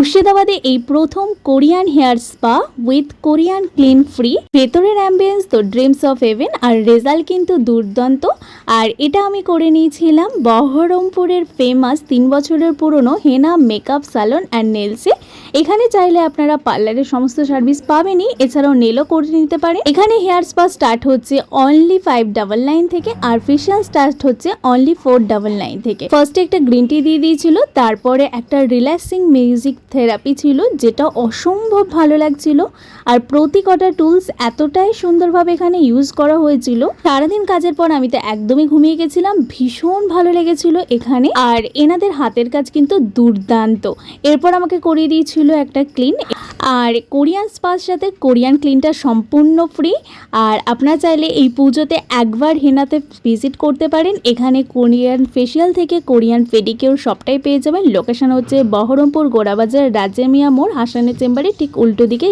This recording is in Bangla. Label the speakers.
Speaker 1: মুর্শিদাবাদে এই প্রথম Korean hair spa with Korean clean free. ভেতরের অ্যাম্বিয়েন্স তো ড্রিমস অফ হেভেন আর রেজাল্ট কিন্তু দুর্দান্ত। আর এটা আমি করে নিয়েছিলাম বহরমপুরের ফেমাস তিন বছরের পুরনো হেনা মেকআপ স্যালন অ্যান্ড নেলসে এখানে চাইলে আপনারা পার্লারের সমস্ত সার্ভিস পাবেনই। এছাড়াও নেলও করে নিতে পারে। এখানে হেয়ার স্পা স্টার্ট হচ্ছে অনলি ফাইভ ডাবল নাইন থেকে, আর ফেশিয়াল স্টার্ট হচ্ছে অনলি ফোর ডাবল নাইন থেকে। ফার্স্টে একটা গ্রিন টি দিয়ে দিয়েছিল, তারপরে একটা রিল্যাক্সিং মিউজিক থেরাপি ছিল, যেটা অসম্ভব ভালো লাগছিল। আর প্রতি কটা টুলস এতটাই সুন্দরভাবে এখানে ইউজ করা হয়েছিল। সারাদিন কাজের পর আমি তো একদমই ঘুমিয়ে গেছিলাম, ভীষণ ভালো লেগেছিল এখানে। আর এনাদের হাতের কাজ কিন্তু দুর্দান্ত। এরপর আমাকে করিয়ে দিয়েছিল একটা ক্লিন আর কোরিয়ান স্পার সাথে কোরিয়ান ক্লিনটা সম্পূর্ণ ফ্রি আর আপনার চাইলে এই পুজোতে একবার হেনাতে ভিজিট করতে পারেন। এখানে কোরিয়ান ফেসিয়াল থেকে কোরিয়ান ফেডিকেও সবটাই পেয়ে যাবেন। লোকেশন হচ্ছে বহরমপুর গোড়াবাজার রাজেমিয়া মোড়, হাসানের চেম্বারে ঠিক উল্টো দিকে।